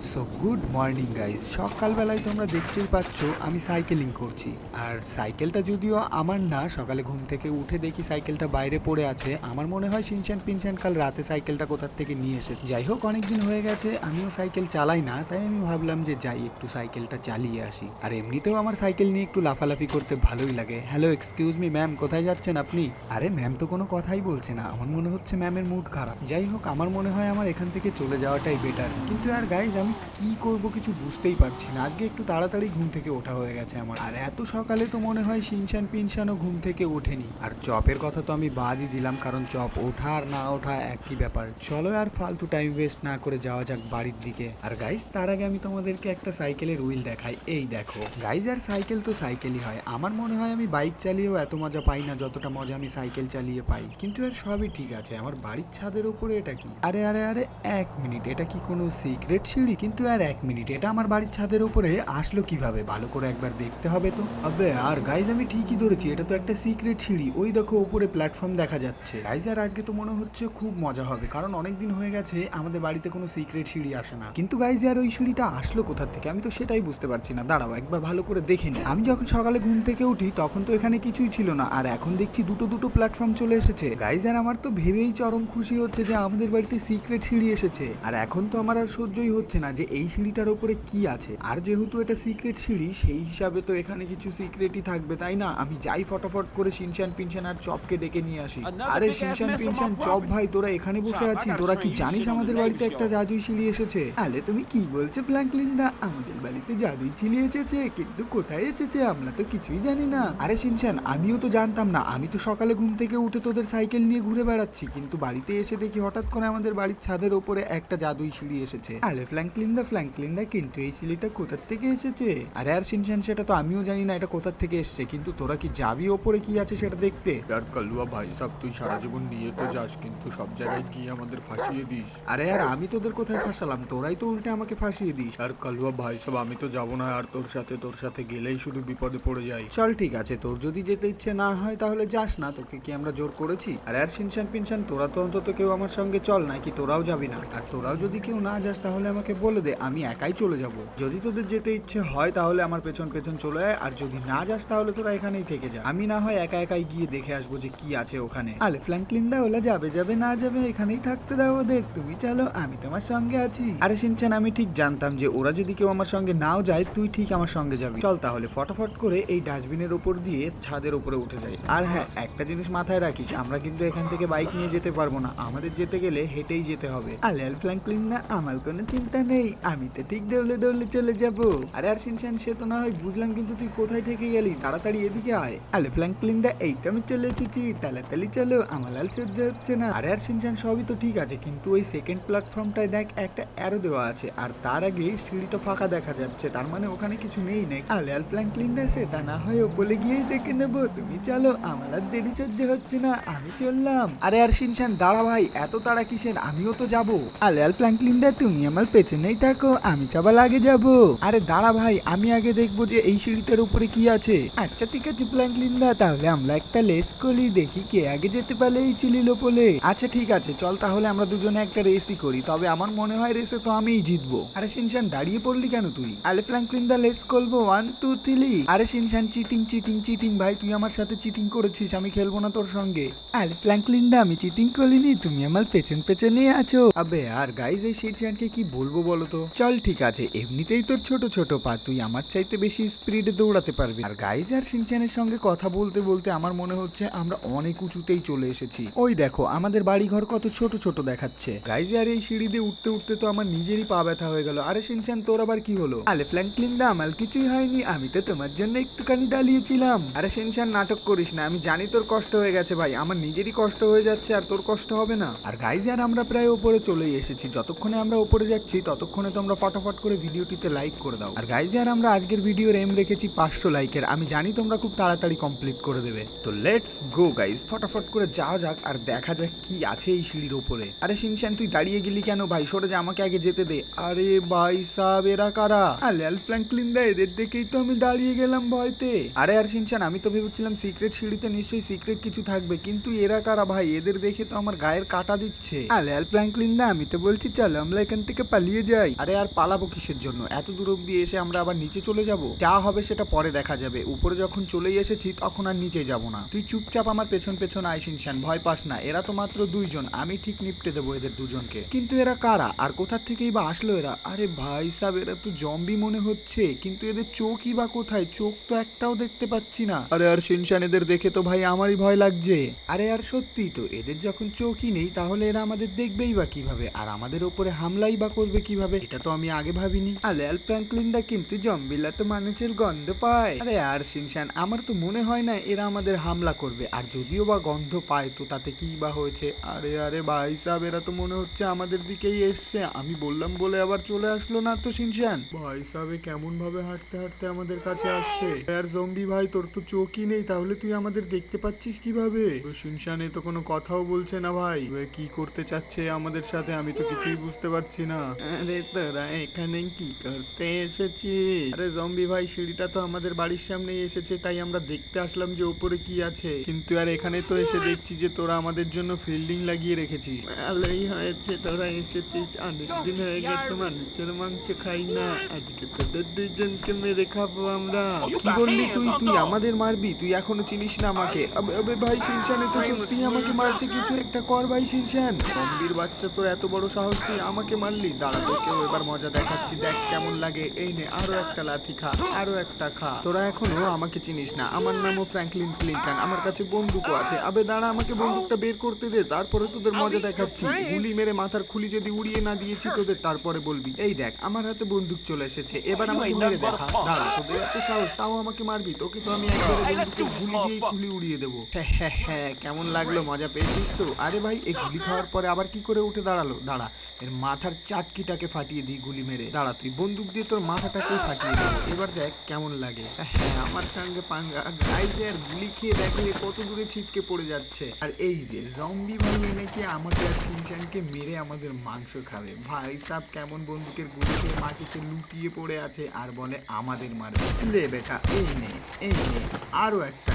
So good morning guys সকালবেলায় তোমরা দেখতেই পাচ্ছ, আমি সাইকেলিং করছি। আর সাইকেলটা যদিও আমার না, সকালে ঘুম থেকে উঠে দেখি সাইকেলটা বাইরে পড়ে আছে। আমার মনে হয় সিনচান পিনচান কাল রাতে সাইকেলটা কোথার থেকে নিয়ে এসেছে যাই হোক, অনেকদিন হয়ে গেছে, আমিও সাইকেল চালাই না, তাই আমি ভাবলাম যে যাই, একটু সাইকেলটা চালিয়ে আসি। আর এমনিতেও আমার সাইকেল নিয়ে একটু লাফালাফি করতে ভালোই লাগে। হ্যালো এক্সকিউজ মি ম্যাম কোথায় যাচ্ছেন আপনি? আরে ম্যাম তো কোনো কথাই বলছে না। আমার মনে হচ্ছে ম্যামের মুড খারাপ। যাই হোক, আমার মনে হয় আমার এখান থেকে চলে যাওয়াটাই বেটার কিন্তু আর গাইজ আমি কি করব কিছু বুঝতেই পারছি না। আজকে একটু তাড়াতাড়ি ঘুম থেকে ওঠা হয়ে গেছে আমার। আর এত সকালে তো মনে হয় সিনশান পিনশানও ঘুম থেকে ওঠেনি। আর চপের কথা তো আমি বাদই দিলাম, কারণ চপ ওঠা আর না ওঠা একই ব্যাপার। চলো আর ফালতু টাইম ওয়েস্ট না করে যাওয়া যাক বাড়ির দিকে। আর গাইজ তার আগে আমি তোমাদেরকে একটা সাইকেলের হুইল দেখাই। এই দেখো। গাইজ আর সাইকেল তো সাইকেলই হয়। আমার মনে হয় আমি বাইক চালিয়েও এত মজা পাই না, যতটা মজা আমি সাইকেল চালিয়ে পাই। কিন্তু এর সবই ঠিক আছে। আমার বাড়ির ছাদের উপরে এটা কি? আরে আরে আরে, এক মিনিট এটা কি কোনো সিক্রেট সিঁড়ি? কিন্তু আর এক মিনিট, এটা আমার বাড়ির ছাদের উপরে আসলো কীভাবে? ভালো করে একবার দেখতে হবে তো। আবে আর গাইজ আমি ঠিকই ধরেছি, এটা তো একটা সিক্রেট সিঁড়ি। ওই দেখো, উপরে প্ল্যাটফর্ম দেখা যাচ্ছে। গাইজ আর আজকে তো মনে হচ্ছে খুব মজা হবে, কারণ অনেক দিন হয়ে গেছে, আমাদের বাড়িতে কোনো সিক্রেট সিঁড়ি আসে না। কিন্তু গাইজ আর ওই সিঁড়িটা আসলো কোথা থেকে? আমি তো সেটাই বুঝতে পারছি না। দাঁড়াও, একবার ভালো করে দেখে নি। আমি যখন সকালে ঘুম থেকে উঠি, তখন তো এখানে কিছুই ছিল না, আর এখন দেখছি দুটো দুটো প্ল্যাটফর্ম চলে এসেছে। গাইজ আর আমার তো ভেবেই চরম খুশি হচ্ছে যে আমাদের বাড়িতে সিক্রেট সিঁড়ি এসেছে। আর এখন তো আমার আর সহ্যই হচ্ছে না। যে এই সিঁড়িটার উপরে কি আছে। আর যেহেতু এটা সিক্রেট সিঁড়ি সেই হিসাবে তো এখানে কিছু সিক্রেটই থাকবে তাই না? আমি যাই ফটাফট করে শিনশান পিনশান আর চপকে ডেকে নিয়ে আসি। আরে শিনশান পিনশান চপ ভাই তোরা এখানে বসে আছিস? তোরা কি জানিস আমাদের বাড়িতে একটা জাদুই সিঁড়ি এসেছে? আলে তুমি কি বলছো ফ্ল্যাঙ্কলিন দা? আমাদের বাড়িতে জাদুই সিঁড়ি এসেছে কিন্তু কোথায় এসেছে আমরা তো কিছুই জানি না। আরে শিনশান আমিও তো জানতাম না। আমি তো সকালে ঘুম থেকে উঠে তোদের সাইকেল নিয়ে ঘুরে বেড়াচ্ছি কিন্তু বাড়িতে এসে দেখি হঠাৎ করে আমাদের বাড়ির ছাদের ওপরে একটা জাদুই সিঁড়ি এসেছে। আরে ফ্র্যাঙ্কলিন দা কিন্তু এই সিলিটা কোথার থেকে এসেছে? আর আর সিনশান সেটা তো আমিও জানি না এটা কোথার থেকে এসেছে কিন্তু তোরা কি যাবি ওপরে কি আছে সেটা দেখতে? আর কালুয়া ভাই সব তুই সারা জীবন নিয়ে তো যাস কিন্তু সব জায়গায় গিয়ে আমাদের ফাঁসিয়ে দিস। আরে আর আমি তোদের কোথায় ফাঁসালাম? তোরাই তো উল্টে আমাকে ফাঁসিয়ে দিস। আর কালুয়া ভাই সব আমি তো যাব না আর তোর সাথে তোর সাথে গেলেই শুধু বিপদে পড়ে যাই। চল ঠিক আছে তোর যদি যেতে ইচ্ছে না হয় তাহলে যাস না তোকে কি আমরা জোর করেছি? আর আর সিনশান পিনশান তোরা তো অন্তত কেউ আমার সঙ্গে চল না কি তোরাও যাবি না? আর তোরাও যদি কেউ না যাস তাহলে আমাকে বল। দে, আমি একাই চলে যাব। যদি তোদের যেতে ইচ্ছে হয়, তাহলে আমার পেছন পেছন চলে আয়, আর যদি না যাস, তাহলে তোরা এখানেই থেকে যা। আমি না হয় একা একাই গিয়ে দেখে আসব যে কি আছে ওখানে। আলে ফ্ল্যাঙ্কলিন দা, ওলা যাবে যাবে, না যাবে, এখানেই থাকতে দাও ওদের। তুমি চলো, আমি তোমার সঙ্গে আছি। আরে শিনচান আমি ঠিক জানতাম যে ওরা যদি কেউ আমার সঙ্গে নাও যায়, তুই ঠিক আমার সঙ্গে যাবি। চল তাহলে ফটাফট করে এই ডাস্টবিনের উপর দিয়ে ছাদের উপরে উঠে যাই। আর হ্যাঁ একটা জিনিস মাথায় রাখিস, আমরা কিন্তু এখান থেকে বাইক নিয়ে যেতে পারব না। আমাদের যেতে গেলে হেঁটেই যেতে হবে। আল ফ্ল্যাঙ্কলিন না আমার কোনো চিন্তা নেই। আমি তো ঠিক দৌড়লে দৌড়লে চলে যাব। আরে আর শিনচান সে তো না হয় বুঝলাম কিন্তু তুই কোথায় থেকে গেলি? তাড়াতাড়ি এদিকে আয়। আলে ফ্ল্যাঙ্কলিন দা, এই তো আমি চলে এসেছি। তাড়াতাড়ি চলো, আমার লাল সহ্য হচ্ছে না। আরে আর শিনচান সবই তো ঠিক আছে, কিন্তু ওই সেকেন্ড প্ল্যাটফর্মটায় দেখ, একটা অ্যারো দেওয়া আছে। আর তার আগে সিঁড়িটা ফাঁকা দেখা যাচ্ছে, তার মানে ওখানে কিছু নেই নাকি? আলে আল ফ্ল্যাঙ্কলিন দা, সে তা না হয় বলে গিয়েই দেখে নেব। তুমি চলো, আমার আর দেরি সহ্য হচ্ছে না, আমি চললাম। আরে আর শিনশান দাঁড়া ভাই, এত তাড়া কিসের? আমিও তো যাব। আলে আল ফ্ল্যাঙ্কলিন দা, তুমি আমার পেছনেই থাকো, আমি সবার আগে যাব। আরে দাঁড়া ভাই, আমি আগে দেখব যে এই সিঁড়িটার উপরে কি আছে। আচ্ছা ঠিক আছে ফ্ল্যাঙ্কলিন দা তাহলে আমরা একটা লেস করি, দেখি কে আগে যেতে পারলে এই চিলিল বলে আচ্ছা ঠিক আছে, চল তাহলে আমরা দুজনে একটা রেসই করি, তবে আমার মনে হয় রেসে তো আমিই জিতবো। আরে শিনশান, দাঁড়িয়ে পড়লি কেন তুই? আলে ফ্ল্যাঙ্কলিন দা লেস করব ওয়ান টু থ্রি আরে শিনশান চিটিং চিটিং চিটিং ভাই, তুই আমার সাথে চিটিং করেছিস, আমি খেলব না তোর সঙ্গে। আলে ফ্ল্যাঙ্কলিন দা আমি চিটিং করিনি, তুমি আমার পেছন পেছনে আছো। আবে, আর গাইজ এই শিনশানকে কি বলব বলো তো চল ঠিক আছে, এমনিতেই তোর ছোট ছোট পা, তুই আমার চাইতে বেশি স্পিডে দৌড়াতে পারবি আর গাইজ আর শিনশানের সঙ্গে কথা বলতে বলতে আমার মনে হচ্ছে আমরা অনেক উঁচুতেই চলে এসেছি। ওই দেখো, আমাদের বাড়ি ঘর কত ছোট ছোট দেখাচ্ছে। গাইজ আর এই সিঁড়ি দিয়ে উঠতে উঠতে তো আমার নিজেরই পা ব্যথা হয়ে গেল। আরে শিনশান তোর আবার কি হলো? আলে ফ্ল্যাঙ্কলিন দা আমার কিছুই হয়নি। আমি তো তোমার জন্য একটুখানি দাঁড়িয়েছিলাম। আরে শিনশান নাটক করিস না, আমি জানি তোর কষ্ট হয়ে গেছে ভাই। আমার নিজেরই কষ্ট হয়ে যাচ্ছে আর তোর কষ্ট হবে না। আর গাইজ আর আমরা প্রায় ওপরে চলেই এসেছি। যতক্ষণে আমরা ওপরে যাচ্ছি ততক্ষণে তোমরা ফটাফট করে ভিডিওটিতে লাইক করে দাও। আর গাইজ আর আমরা আজকের ভিডিওর এম রেখেছি পাঁচশো লাইকের আমি জানি তোমরা খুব তাড়াতাড়ি কমপ্লিট করে দেবে। তো লেটস গো গাইজ ফটাফট করে যাওয়া যাক আর দেখা যাক কি আছে এই সিঁড়ির ওপরে। আরে শিনশান, তুই দাঁড়িয়ে গেলি কেন ভাই? সরে যা, আমাকে আগে যেতে দে। আরে ভাই সাহেব, এরা কারা? আল ফ্র্যাঙ্কলিন দা, এদের দেখেই তো আমি দাঁড়িয়ে গেলাম ভয়তে। আরে আর শিনশান, আমি তো ভেবেছিলাম সিক্রেট সিঁড়িতে নিশ্চয়ই সিক্রেট কিছু থাকবে, কিন্তু এরা কারা ভাই? এদের দেখে তো আমার গায়ের কাটা দিচ্ছে। আল ফ্র্যাঙ্কলিন দা, আমি তো বলছি, চলো, আমরা এখান থেকে পালিয়ে যাই, আরে আর পালাবো কিসের জন্য? এত দূর অব্দি এসে আমরা আবার নিচে চলে যাব? যা হবে সেটা পরে দেখা যাবে। উপরে যখন চলেই এসেছি, তখন আর নিচে যাব না। তুই চুপচাপ আমার পেছন পেছন শিনশান। ভয় পাস না। এরা তো মাত্র দুইজন। আমি ঠিক নিপটে দেবো এদের দুজনকে। কিন্তু এরা কারা? আর কোথা থেকেই বা আসলো এরা? আরে ভাই সাহেব, এরা তো জম্বি মনে হচ্ছে। কিন্তু এদের চোখই বা কোথায়? চোখ তো একটাও দেখতে পাচ্ছি না। আরে আর শিনশান, এদের দেখে তো ভাই আমারই ভয় লাগছে। আরে আর সত্যি তো, এদের যখন চোখই নেই, তাহলে এরা আমাদের দেখবেই বা কীভাবে? আর আমাদের উপরে হামলাই বা করবে কীভাবে? এটা তো আমি আগে ভাবিনি। আলে আল ফ্র্যাঙ্কলিনদা কিন্তু জম্বিলা তো মানুষের গন্ধ পায়। আরে আর শিনশান আমার তো মনে হয় না এরা আমাদের হামলা করবে। আর যদিও বা গন্ধ পায়, তো তাতে কি বা হয়েছে? আরে আরে ভাই সাহেব, এরা তো মনে হচ্ছে আমাদের দিকেই এসছে। আমি বললাম বলে আবার চলে আসলো না তো শিনশান ভাই সাহেব কেমন ভাবে হাঁটতে হাঁটতে আমাদের কাছে আসছে? আর জম্বি ভাই, তোর তো চোখই নেই, তাহলে তুই আমাদের দেখতে পাচ্ছিস কীভাবে? শিনশান এ তো কোনো কথাও বলছে না ভাই। কি করতে চাচ্ছে আমাদের সাথে, আমি তো কিছুই বুঝতে পারছি না। আরে তোরা এখানে কি করতে এসেছিস? আরে জম্বি ভাই সিঁড়িটা তো আমাদের বাড়ির সামনেই এসেছে তাই আমরা দেখতে আসলাম যে উপরে কি আছে। কিন্তু আর এখানে তো এসে দেখছি যে তোরা আমাদের জন্য ফিল্ডিং লাগিয়ে রেখেছিস। ভালোই হয়েছে তোরা এসেছিস অনেকদিন হয়ে গেছে মানুষের মাংস খাই না। আজকে তোদের দুইজনকে মেরে খাব আমরা। কি বললি তুই? তুই আমাদের মারবি? তুই এখনও চিনিস না আমাকে। আবে আবে ভাই শিনশানে তো সত্যি আমাকে মারছে কিছু একটা কর ভাই শিনশান জম্বির বাচ্চা তোর এত বড় সাহস তুই আমাকে মারলি? দাঁড়া তোকেও এবার মজা দেখাচ্ছি। দেখ কেমন লাগে। এই নে আরও একটা লাথি খা আরও একটা খা। তোরা এখনও আমাকে চিনিস না। আমার নামও ফ্র্যাঙ্কলিন ক্লিনটন। আমার কাছে বন্দুকও আছে। আবে দাঁড়া আমাকে বন্দুকটা বের করতে দে। তারপরে তোদের মজা দেখাচ্ছি। গুলি মেরে মাথার খুলি যদি উড়িয়ে না দিয়েছি তোদের তারপরে বলবি। এই দেখ আমার হাতে বন্দুক চলে এসেছে। এবার আমাকে মেরে দেখা। দাঁড়া তোদের এত সাহস তাও আমাকে মারবি? তোকে তো আমি একবারে বন্দুকের গুলি দিয়ে খুলি উড়িয়ে দেবো। হ্যাঁ হ্যাঁ হ্যাঁ কেমন লাগল? মজা পেয়েছিস তো? আরে ভাই এই গুলি খাওয়ার পরে আবার কি করে উঠে দাঁড়াল? দাঁড়া এর মাথার চাটকিটাকে ফাটিয়ে দিই গুলি মেরে। দাঁড়া, তুই বন্দুক দিয়ে তোর মাথাটাকে ফাটিয়ে দেবো এবার দেখ কেমন লাগে। হ্যাঁ আমার সঙ্গে পাঙ্গা গাইজে আর গুলি খেয়ে দেখলে কত দূরে ছিটকে পড়ে যাচ্ছে। আর এই যে জম্বি ভাই এনেকে আমাকে আর শিনশানকে মেরে আমাদের মাংস খাবে। ভাই সাহ কেমন বন্দুকের গুলি খেয়ে মাটিতে লুটিয়ে পড়ে আছে আর বলে আমাদের মারবে। লে বেটা, এই নে এই নে, আরও একটা।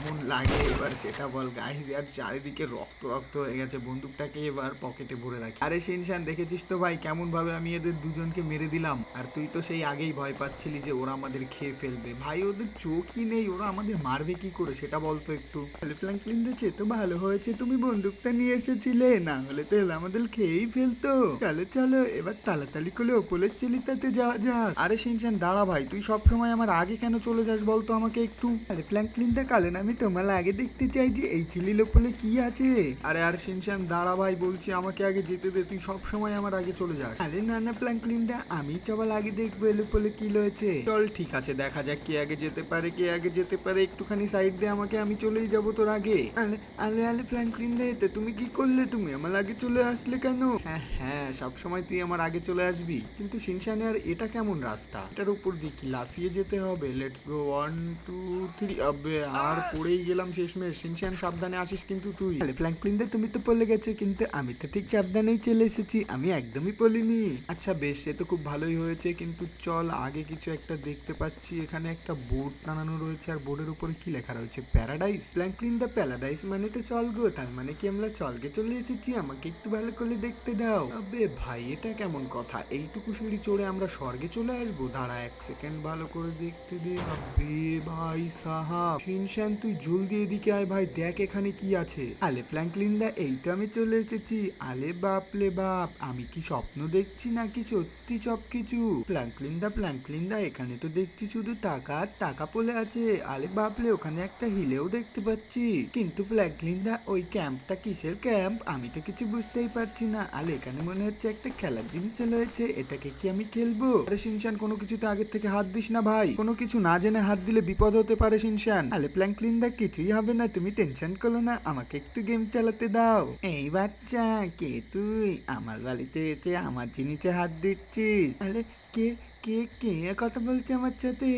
কেমন লাগে এবার সেটা বল গাইজ আর চারিদিকে রক্ত রক্ত হয়ে গেছে, বন্দুকটাকে এবার পকেটে ভরে রাখি। আরে শিনশান দেখেছিস তো ভাই কেমন ভাবে আমি এদের দুজনকে মেরে দিলাম? আর তুই তো সেই আগেই ভয় পাচ্ছিলি যে ওরা আমাদের খেয়ে ফেলবে। ভাই, ওদের চোখই নেই, ওরা আমাদের মারবে কি করে সেটা বলতো একটু। ফ্র্যাঙ্কলিন দিচ্ছে তো ভালো হয়েছে, তুমি বন্দুকটা নিয়ে এসেছিলে, না হলে তো আমাদের খেয়েই ফেলতো। চলো চলো, এবার তাড়াতাড়ি করে ওপরের চেলিতাতে যাওয়া যাক। আরে শিনশান দাঁড়া ভাই, তুই সব সময় আমার আগে কেন চলে যাস বলতো আমাকে একটু? আরে ফ্র্যাঙ্কলিন দা কালেন আমি তোমার আগে দেখতে চাই যে এই চিলি লোপলে কি আছে। আরে আর শিনশান দাঁড়া ভাই, বলছি আমাকে আগে যেতে দে, তুই সব সময় আমার আগে চলে যাস। আরে না না ফ্র্যাঙ্কলিন দা আমি সবার আগে দেখব লোপলে কি রয়েছে। চল, ঠিক আছে, দেখা যাক কে আগে যেতে পারে, কে আগে যেতে পারে। একটুখানি সাইড দে আমাকে আমি চলেই যাব তোর আগে। আরে আরে আরে ফ্র্যাঙ্কলিন দা এতে তুমি কি করলে? তুমি আমার আগে চলে আসলে কেন? হ্যাঁ হ্যাঁ সব সময় তুই আমার আগে চলে আসবি। কিন্তু শিনশানে আর এটা কেমন রাস্তা? এটার উপর দিয়ে কি লাফিয়ে যেতে হবে? Let's go one two three আবে, আর পড়েই গেলাম শেষমেশ। শিনশান সাবধানে আসিস কিন্তু তুই। ফ্র্যাঙ্কলিন দা তুমি তো পড়ে গেছো, কিন্তু আমি তো ঠিক সাবধানেই চলে এসেছি, আমি একদমই পড়িনি। আচ্ছা বেশ, সে তো খুব ভালোই হয়েছে, কিন্তু চল আগে কিছু একটা দেখতে পাচ্ছি। এখানে একটা বোর্ড টানানো রয়েছে, আর বোর্ডের উপরে কি লেখা রয়েছে? প্যারাডাইস? ফ্র্যাঙ্কলিন দা প্যারাডাইস মানে তো চল গো, তার মানে কি আমরা চলকে চলে এসেছি? আমাকে একটু ভালো করে দেখতে দাও। আবে ভাই, এটা কেমন কথা? এইটুকু সিঁড়ি চড়ে আমরা স্বর্গে চলে আসব? দাঁড়া এক সেকেন্ড, ভালো করে দেখতে দে। আবে ভাই সাহাব। শিনশান তুই জলদি এদিকে আয় ভাই, দেখ এখানে কি আছে। আলে ফ্র্যাঙ্কলিন দা এই তো আমি চলে এসেছি। আলে বাপলে বাপ, আমি কি স্বপ্ন দেখছি নাকি সত্যি সব কিছু ফ্র্যাঙ্কলিন দা ফ্র্যাঙ্কলিন দা এখানে তো দেখছি শুধু টাকা আর টাকা পড়ে আছে। আলে বাপলে ওখানে একটা হিলেও দেখতে পাচ্ছি। কিন্তু ফ্র্যাঙ্কলিন দা ওই ক্যাম্পটা কিসের ক্যাম্প? আমি তো কিছু বুঝতেই পারছি না। আলে, এখানে মনে হচ্ছে একটা খেলার জিনিস রয়েছে এটাকে কি আমি খেলব? আরে শিনশান, কোনো কিছুতে আগের থেকে হাত দিস না ভাই। কোনো কিছু না জেনে হাত দিলে বিপদ হতে পারে শিনশান। আলে ফ্র্যাঙ্কলিন দা কিছুই হবে না তুমি টেনশন করো না আমাকে একটু গেম চালাতে দাও এই বাচ্চা কে তুই আমার বাড়িতে এসে আমার জিনিসে হাত দিচ্ছিস আরে কে কে কে কথা বলছে আমার সাথে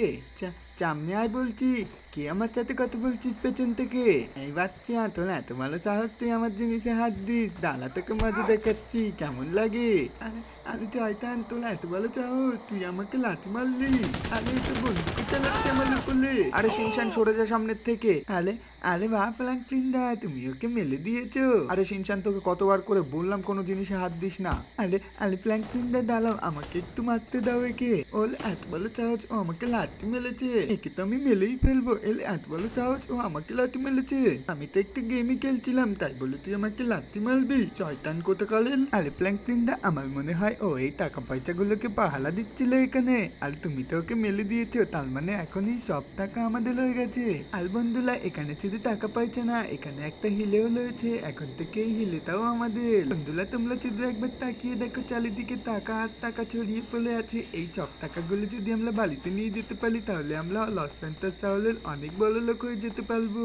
সামনে আয় বলছি। কে আমার সাথে কথা বলছিস পেছন থেকে? এই বাচ্চা তোর এত ভালো সাহস তুই আমার জিনিসে হাত দিস। দাঁড়া তোকে মজা দেখাচ্ছি কেমন লাগে? আরে আরে জয়তান তোর এত ভালো সাহস তুই আমাকে লাথি মারলি। আরে তো বন্ধুকে চালাচ্ছে আমার উপরে আরে শিনশান সরে যা সামনের থেকে। আরে আরে বা ফ্রাঙ্কলিন দা তুমি ওকে মেলে দিয়েছ। আরে শিনশান তোকে কতবার করে বললাম কোনো জিনিসে হাত দিস না। আরে আরে ফ্রাঙ্কলিন দা দাঁড়াও আমাকে একটু মারতে দাও একে। ওর এত ভালো সাহস ও আমাকে লাথি মেলেছে একে তো আমি মেলেই ফেলব। এর এত ভালো সাহস, ও আমাকে লাথি মেলেছে আমি তো একটু গেমই খেলছিলাম, তাই বলে তুই আমাকে লাথি মারবি। শয়তান কোথাকালেন আরে ফ্রাঙ্কলিন দা আমার মনে হয় ও এই টাকা পয়সা গুলোকে পাহালা দিচ্ছিল এখানে। আর তুমি তো ওকে মেলে দিয়েছ, তার মানে এখনই সব টাকা আমাদের হয়ে গেছে। আর বন্ধুরা, এখানে শুধু টাকা পয়সা না, এখানে একটা হিলেও রয়েছে। এখন থেকে এই হিলেটাও আমাদের। বন্ধুরা, তোমরা শুধু একবার তাকিয়ে দেখো, চারিদিকে টাকা আর টাকা ছড়িয়ে পড়ে আছে। এই সব টাকাগুলো যদি আমরা বাড়িতে নিয়ে যেতে পারি, তাহলে আমরা লস সেন্টার শহরের অনেক বড় লোক হয়ে যেতে পারব।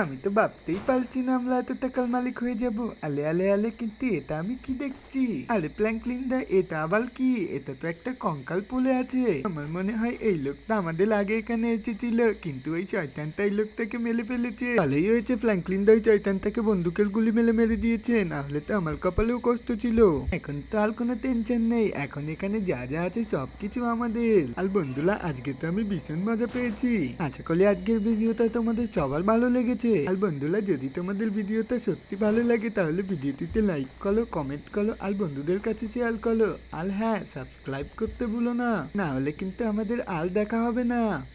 আমি তো ভাবতেই পারছি না আমরা এত টাকার মালিক হয়ে যাব। আলে আলে আলে, কিন্তু এটা আমি কি দেখছি? আরে প্ল্যাঙ্কলিন দা এটা আবার কি? এটা তো একটা কঙ্কাল পড়ে আছে। আমার মনে হয় এই লোকটা আমাদের আগে এখানে এসেছিল, কিন্তু ওই শয়তানটা এই লোকটাকে মেলে ফেলেছে। ভালোই হয়েছে ফ্র্যাঙ্কলিন দা ওই শয়তানটাকে বন্দুকের গুলি মেলে মেরে দিয়েছে, না হলে তো আমার কপালেও কষ্ট ছিল। এখন তো আর কোনো টেনশন নেই, এখন এখানে যা যা আছে সবকিছু আমাদের। আর বন্ধুরা, আজকে তো আমি ভীষণ মজা পেয়েছি। আশা করি আজকের ভিডিওটা তোমাদের সবার ভালো লেগেছে। আর বন্ধুরা যদি তোমাদের ভিডিওটা সত্যি ভালো লাগে, তাহলে ভিডিওটিতে লাইক করো কমেন্ট করো, আর বন্ধুদের কাছে শেয়ার করো। আর হ্যাঁ সাবস্ক্রাইব করতে ভুলো না। না হলে কিন্তু আমাদের আর দেখা হবে না।